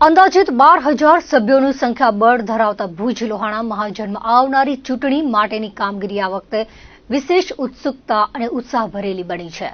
અંદાજિત બાર હજાર સભ્યોનું સંખ્યાબળ ધરાવતા ભુજ, લોહાણા મહાજનમાં આવનારી ચૂંટણી માટેની કામગીરી આ વખતે વિશેષ ઉત્સુકતા અને ઉત્સાહ ભરેલી બની છે.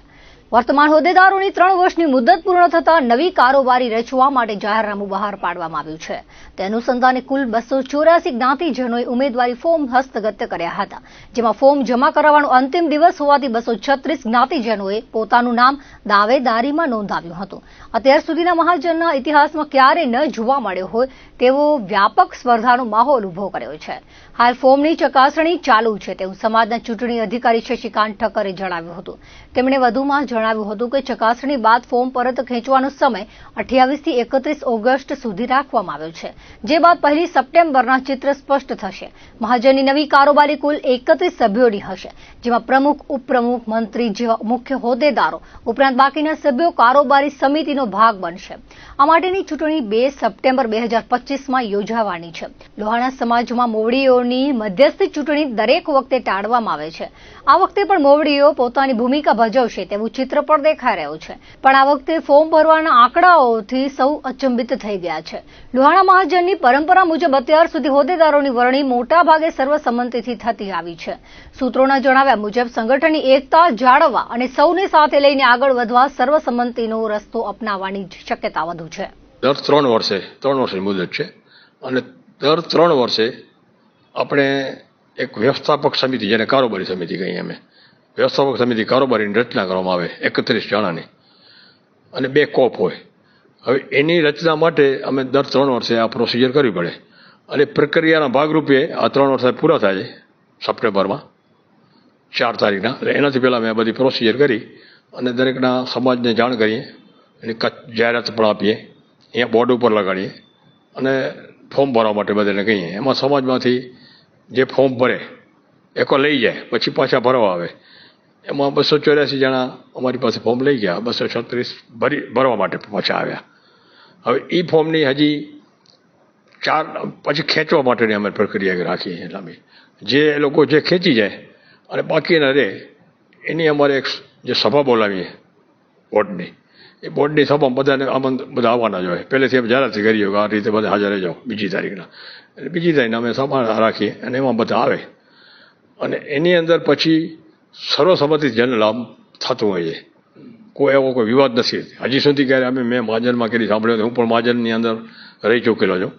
વર્તમાન હોદ્દેદારોની ત્રણ વર્ષની મુદત પૂર્ણ થતા નવી કારોબારી રચવા માટે જાહેરનામું બહાર પાડવામાં આવ્યું છે. તે અનુસંધાને કુલ બસો ચોર્યાસી જ્ઞાતિજનોએ ઉમેદવારી ફોર્મ હસ્તગત કર્યા હતા, જેમાં ફોર્મ જમા કરાવવાનો અંતિમ દિવસ હોવાથી બસો છત્રીસ જ્ઞાતિજનોએ પોતાનું નામ દાવેદારીમાં નોંધાવ્યું હતું. અત્યાર સુધીના મહાજનના ઇતિહાસમાં ક્યારેય ન જોવા મળ્યો હોય તેવો વ્યાપક સ્પર્ધાનો માહોલ ઊભો કર્યો છે. હાલ ફોર્મની ચકાસણી ચાલુ છે તેવું સમાજના ચૂંટણી અધિકારી શશિકાંત ઠક્કરે જણાવ્યું હતું. તેમણે વધુમાં હતું કે ચકાસણી બાદ ફોર્મ પરત ખેંચવાનો સમય અઠ્યાવીસથી એકત્રીસ ઓગસ્ટ સુધી રાખવામાં આવ્યો છે, જે બાદ પહેલી સપ્ટેમ્બરના ચિત્ર સ્પષ્ટ થશે. મહાજનની નવી કારોબારી કુલ એકત્રીસ સભ્યોની હશે, જેમાં પ્રમુખ, ઉપપ્રમુખ, મંત્રી જેવા મુખ્ય હોદ્દેદારો, ઉપરાંત બાકીના સભ્યો કારોબારી સમિતિનો ભાગ બનશે. આ માટેની ચૂંટણી બે સપ્ટેમ્બર બે હજાર પચીસમાં યોજાવાની છે. લોહાણા સમાજમાં મોવડીઓની મધ્યસ્થ ચૂંટણી દરેક વખતે ટાળવામાં આવે છે. આ વખતે પણ મોવડીઓ પોતાની ભૂમિકા ભજવશે તેવું પણ દેખાઈ રહ્યું છે. પણ આ વખતે ફોર્મ ભરવાના આંકડાઓથી સૌ અચંબિત થઈ ગયા છે. લોહાણા મહાજનની પરંપરા મુજબ અત્યાર સુધી હોદ્દેદારોની વરણી મોટા ભાગે સર્વસંમતિથી થતી આવી છે. સૂત્રોના જણાવ્યા મુજબ, સંગઠનની એકતા જાળવવા અને સૌને સાથે લઈને આગળ વધવા સર્વસંમતિનો રસ્તો અપનાવવાની શક્યતા વધુ છે. દર ત્રણ વર્ષે, ત્રણ વર્ષની મુદત છે. અને દર ત્રણ વર્ષે આપણે એક વ્યવસ્થાપક સમિતિ, જેને કારોબારી સમિતિ કહીએ અમે વ્યવસ્થાપક સમિતિ કારોબારીની રચના કરવામાં આવે, એકત્રીસ જણાની. અને બે કોપ હોય. હવે એની રચના માટે અમે દર ત્રણ વર્ષે આ પ્રોસિજર કરવી પડે. અને પ્રક્રિયાના ભાગરૂપે આ ત્રણ વર્ષ પૂરા થાય સપ્ટેમ્બરમાં. ચાર તારીખના. એટલે એનાથી પહેલાં મેં બધી પ્રોસિજર કરી અને દરેકના સમાજને જાણ કરીએ, એની જાહેરાત પણ આપીએ, અહીંયા બોર્ડ ઉપર લગાડીએ અને ફોર્મ ભરવા માટે બધાને કહીએ. એમાં સમાજમાંથી જે ફોર્મ ભરે, એકો લઈ જાય, પછી પાછા ભરવા આવે. એમાં બસો ચોર્યાસી જણા અમારી પાસે ફોર્મ લઈ ગયા, બસો છત્રીસ ભરી, ભરવા માટે પાછા આવ્યા. હવે એ ફોર્મની હજી ચાર, પછી ખેંચવા માટેની અમે પ્રક્રિયા રાખી લાંબી. જે લોકો જે ખેંચી જાય અને બાકીના રહે, એની અમારે એક જે સભા બોલાવીએ બોર્ડની. એ બોર્ડની સભામાં બધાને આમંત બધા આવવાના જ હોય. પહેલેથી અમે જાહેરાત કરીએ કે આ રીતે બધા હાજર જાઓ બીજી તારીખના. એટલે બીજી તારીખના અમે સભા રાખીએ અને એમાં બધા આવે. અને એની અંદર પછી સર્વસંમતિ જન લાભ થતું હોય છે કોઈ એવો કોઈ વિવાદ નથી હજી સુધી ક્યારે અમે મેં મહાજનમાં કરી સાંભળ્યો હું પણ મહાજનની અંદર રહી ચૂકેલો છું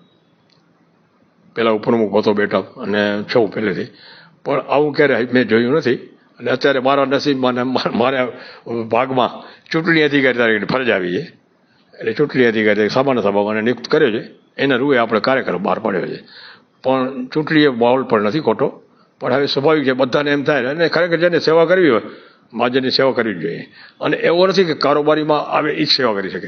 પહેલાં ઉપરમુખ હતો બેઠક અને છું પહેલેથી પણ આવું ક્યારે મેં જોયું નથી અને અત્યારે મારા નસીબમાં ને મારા ભાગમાં ચૂંટણી અધિકારી તરીકે ફરજ આવી છે એટલે ચૂંટણી અધિકારી સામાન્ય સભામાં નિયુક્ત કર્યો છે એના રૂએ આપણે કાર્યક્રમ બહાર પાડ્યો છે પણ ચૂંટણીએ માહોલ પણ નથી ખોટો પણ હવે સ્વાભાવિક છે બધાને એમ થાય, અને ખરેખર જેને સેવા કરવી હોય મહાજનની સેવા કરવી જોઈએ. અને એવો નથી કે કારોબારીમાં આવે એ જ સેવા કરી શકે.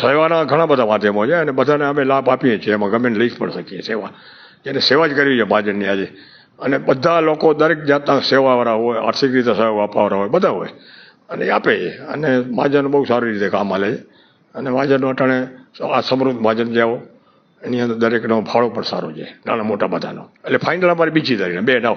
સેવાના ઘણા બધા માધ્યમો છે, અને બધાને અમે લાભ આપીએ છીએ, એમાં ગમે લઈ પણ શકીએ સેવા. જેને સેવા જ કરવી છે મહાજનની આજે. અને બધા લોકો દરેક જાતના સેવાવાળા હોય, આર્થિક રીતે સેવા આપવાવાળા હોય, બધા હોય. અને આપે. છે અને મહાજન બહુ સારી રીતે કામ હાલે છે. અને મહાજનનો અટાણે આ સમૃદ્ધ મહાજન જાઓ એની અંદર દરેકનો ફાળો પણ સારો છે નાના મોટા બધાનો. એટલે ફાઇનલ અમારી બીજી તારીખે, બે નવ.